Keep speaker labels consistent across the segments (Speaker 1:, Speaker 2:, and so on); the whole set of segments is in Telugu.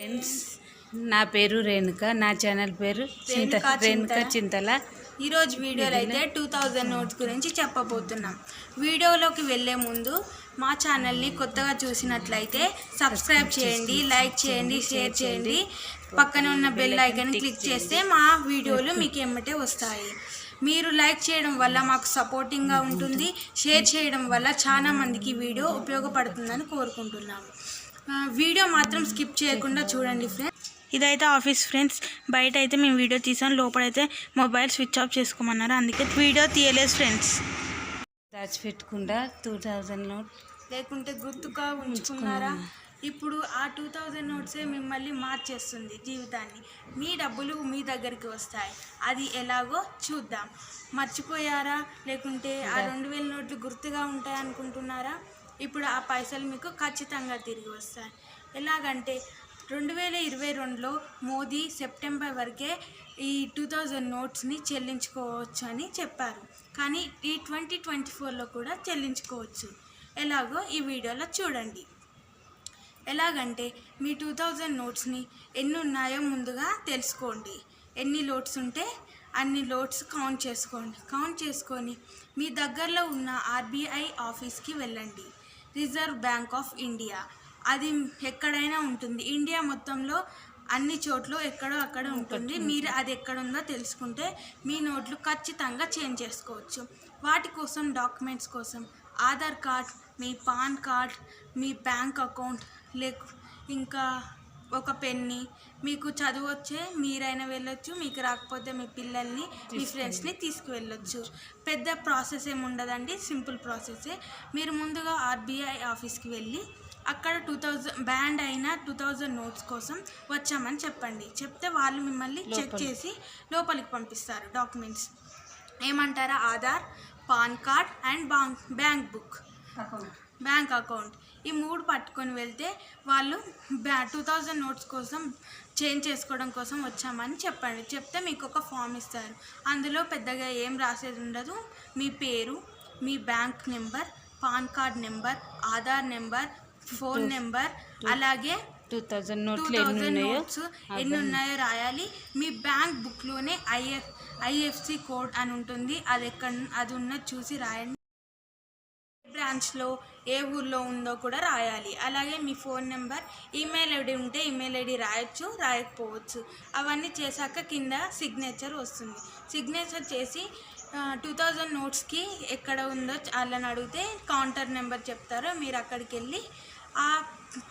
Speaker 1: ఫ్రెండ్స్ నా పేరు రేణుక నా ఛానల్ పేరు చింత
Speaker 2: రేణుకా
Speaker 1: రేణుక
Speaker 2: చింతల.
Speaker 1: చింతల
Speaker 2: ఈరోజు వీడియోలో అయితే టూ థౌజండ్ నోట్స్ గురించి చెప్పబోతున్నాం. వీడియోలోకి వెళ్ళే ముందు మా ఛానల్ని కొత్తగా చూసినట్లయితే సబ్స్క్రైబ్ చేయండి లైక్ చేయండి షేర్ చేయండి. పక్కన ఉన్న బెల్ ఐకాన్ క్లిక్ చేస్తే మా వీడియోలు మీకు ఎమ్మటే వస్తాయి. మీరు లైక్ చేయడం వల్ల మాకు సపోర్టింగ్గా ఉంటుంది. షేర్ చేయడం వల్ల చాలా మందికి వీడియో ఉపయోగపడుతుందని కోరుకుంటున్నాము. వీడియో మాత్రం స్కిప్ చేయకుండా చూడండి ఫ్రెండ్స్
Speaker 3: ఇదైతే ఆఫీస్ ఫ్రెండ్స్ బయట అయితే మేము వీడియో తీసాం లోపలైతే మొబైల్ స్విచ్ ఆఫ్ చేసుకోమన్నారు అందుకే వీడియో తీయలేదు ఫ్రెండ్స్.
Speaker 1: దాచిపెట్టకుండా టూ థౌజండ్ నోట్
Speaker 2: లేకుంటే గుర్తుగా ఉంచుకున్నారా? ఇప్పుడు ఆ టూ థౌజండ్ నోట్సే మిమ్మల్ని మార్చేస్తుంది జీవితాన్ని. మీ డబ్బులు మీ దగ్గరికి వస్తాయి. అది ఎలాగో చూద్దాం. మర్చిపోయారా? లేకుంటే ఆ రెండు వేల నోట్లు గుర్తుగా ఉంటాయి అనుకుంటున్నారా ఇప్పుడు ఆ పైసలు మీకు ఖచ్చితంగా తిరిగి వస్తాయి. ఎలాగంటే రెండు వేల ఇరవై రెండులో మోదీ సెప్టెంబర్ వరకే ఈ టూ థౌజండ్ నోట్స్ని చెల్లించుకోవచ్చు అని చెప్పారు. కానీ ఈ ట్వంటీ ట్వంటీ ఫోర్లో కూడా చెల్లించుకోవచ్చు. ఎలాగో ఈ వీడియోలో చూడండి. ఎలాగంటే మీ టూ థౌజండ్ నోట్స్ని ఎన్ని ఉన్నాయో ముందుగా తెలుసుకోండి. ఎన్ని లోట్స్ ఉంటే అన్ని లోట్స్ కౌంట్ చేసుకోండి. కౌంట్ చేసుకొని మీ దగ్గరలో ఉన్న ఆర్బీఐ ఆఫీస్కి వెళ్ళండి. Reserve Bank of India. అది ఎక్కడైనా ఉంటుంది. ఇండియా మొత్తంలో అన్ని చోట్ల ఎక్కడో అక్కడ ఉంటుంది. మీరు అది ఎక్కడ ఉందో తెలుసుకుంటే మీ నోట్లు ఖచ్చితంగా చేంజ్ చేసుకోవచ్చు. వాటి కోసం డాక్యుమెంట్స్ కోసం ఆధార్ కార్డ్ మీ పాన్ కార్డ్ మీ బ్యాంక్ అకౌంట్ లేక ఇంకా ఒక పెన్ని. మీకు చదువు వచ్చే మీరైనా వెళ్ళొచ్చు మీకు రాకపోతే మీ పిల్లల్ని మీ ఫ్రెండ్స్ని తీసుకువెళ్ళొచ్చు. పెద్ద ప్రాసెస్ ఏమి ఉండదండి సింపుల్ ప్రాసెసే. మీరు ముందుగా ఆర్బీఐ ఆఫీస్కి వెళ్ళి అక్కడ టూ థౌజండ్ బ్యాండ్ అయిన టూ థౌజండ్ నోట్స్ కోసం వచ్చామని చెప్పండి. చెప్తే వాళ్ళు మిమ్మల్ని చెక్ చేసి లోపలికి పంపిస్తారు డాక్యుమెంట్స్. ఏమంటారా? Aadhaar PAN card and bank bank book. Bank account. ఈ మూడు పట్టుకొని వెళ్తే వాళ్ళు బ్యా టూ థౌజండ్ నోట్స్ కోసం చేంజ్ చేసుకోవడం కోసం వచ్చామని చెప్పండి. చెప్తే మీకు ఒక ఫామ్ ఇస్తారు. అందులో పెద్దగా ఏం రాసేది ఉండదు. మీ పేరు మీ bank number PAN card number Aadhaar number phone number అలాగే
Speaker 1: టూ థౌజండ్
Speaker 2: టూ
Speaker 1: నోట్లు ఎన్ని ఉన్నాయో
Speaker 2: నోట్స్ ఎన్ని ఉన్నాయో రాయాలి. మీ బ్యాంక్ బుక్లోనే ఐఎఫ్ ఐఎఫ్సి కోడ్ అని ఉంటుంది. అది ఎక్కడ అది ఉన్నది చూసి రాయండి. బ్రాంచ్లో ఏ ఊర్లో ఉందో కూడా రాయాలి. అలాగే మీ ఫోన్ నెంబర్ ఈమెయిల్ ఐడి ఉంటే ఈమెయిల్ ఐడి రాయొచ్చు రాయకపోవచ్చు. అవన్నీ చేశాక కింద సిగ్నేచర్ వస్తుంది. సిగ్నేచర్ చేసి టూ థౌజండ్ నోట్స్కి ఎక్కడ ఉందో వాళ్ళని అడిగితే కౌంటర్ నెంబర్ చెప్తారు. మీరు అక్కడికి వెళ్ళి ఆ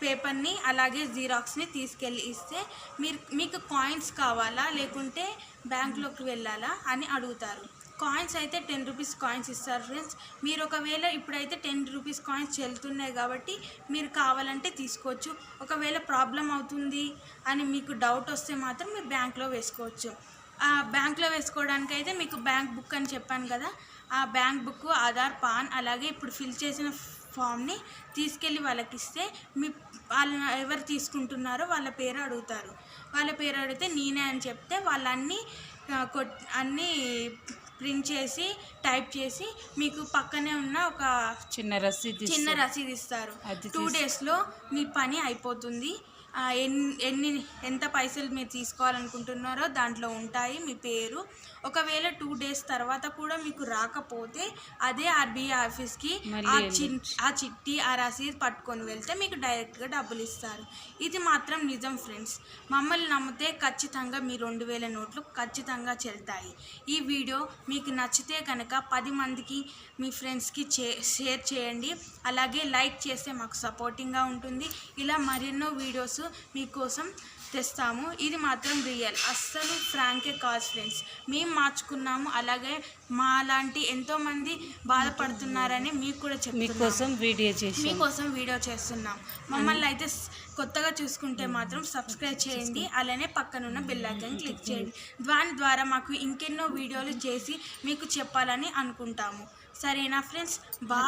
Speaker 2: పేపర్ని అలాగే జీరాక్స్ని తీసుకెళ్ళి ఇస్తే మీరు మీకు కాయిన్స్ కావాలా? లేకుంటే బ్యాంక్లోకి వెళ్ళాలా? అని అడుగుతారు. కాయిన్స్ అయితే టెన్ రూపీస్ కాయిన్స్ ఇస్తారు ఫ్రెండ్స్. మీరు ఒకవేళ ఇప్పుడైతే టెన్ రూపీస్ కాయిన్స్ చెల్లుతున్నాయి కాబట్టి మీరు కావాలంటే తీసుకోవచ్చు. ఒకవేళ ప్రాబ్లం అవుతుంది అని మీకు డౌట్ వస్తే మాత్రం మీరు బ్యాంక్లో వేసుకోవచ్చు. ఆ బ్యాంక్లో వేసుకోవడానికి అయితే మీకు బ్యాంక్ బుక్ అని చెప్పాను కదా. ఆ బ్యాంక్ బుక్ ఆధార్ పాన్ అలాగే ఇప్పుడు ఫిల్ చేసిన ఫామ్ని తీసుకెళ్ళి వాళ్ళకి ఇస్తే మీ వాళ్ళని ఎవరు తీసుకుంటున్నారో వాళ్ళ పేరు అడుగుతారు. వాళ్ళ పేరు అడిగితే నేనే అని చెప్తే వాళ్ళన్నీ ఆ, కొట్ అన్నీ ప్రింట్ చేసి టైప్ చేసి మీకు పక్కనే ఉన్న ఒక
Speaker 1: చిన్న రసీదు
Speaker 2: చిన్న. రసీదు ఇస్తారు టూ డేస్లో మీ పని అయిపోతుంది ఎన్ని ఎన్ని ఎంత పైసలు మీరు తీసుకోవాలనుకుంటున్నారో దాంట్లో ఉంటాయి మీ పేరు. ఒకవేళ టూ డేస్ తర్వాత కూడా మీకు రాకపోతే అదే ఆర్బీఐ ఆఫీస్కి ఆ చిట్టి ఆ రసీదు పట్టుకొని వెళ్తే మీకు డైరెక్ట్గా డబ్బులు ఇస్తారు. ఇది మాత్రం నిజం ఫ్రెండ్స్. మమ్మల్ని నమ్మితే ఖచ్చితంగా మీ రెండు వేల నోట్లు ఖచ్చితంగా చెల్తాయి. ఈ వీడియో మీకు నచ్చితే కనుక పది మందికి మీ ఫ్రెండ్స్కి చే షేర్ చేయండి. అలాగే లైక్ చేస్తే మాకు సపోర్టింగ్గా ఉంటుంది. ఇలా మరెన్నో వీడియోస్ మీకోసం తెస్తాము. ఇది మాత్రం రియల్. అస్సలు ఫ్రాంకే కాదు ఫ్రెండ్స్ మేము మార్చుకున్నాము. అలాగే మా లాంటి ఎంతోమంది బాధపడుతున్నారని మీకు కూడా చెప్తున్నాము
Speaker 1: మీకోసం వీడియో చేసి
Speaker 2: మీకోసం వీడియో చేస్తున్నాం. మమ్మల్ని అయితే కొత్తగా చూసుకుంటే మాత్రం సబ్స్క్రైబ్ చేయండి. అలానే పక్కనున్న బెల్ ఐకాన్ క్లిక్ చేయండి. దాని ద్వారా మాకు ఇంకెన్నో వీడియోలు చేసి మీకు చెప్పాలని అనుకుంటాము. సరేనా ఫ్రెండ్స్ బా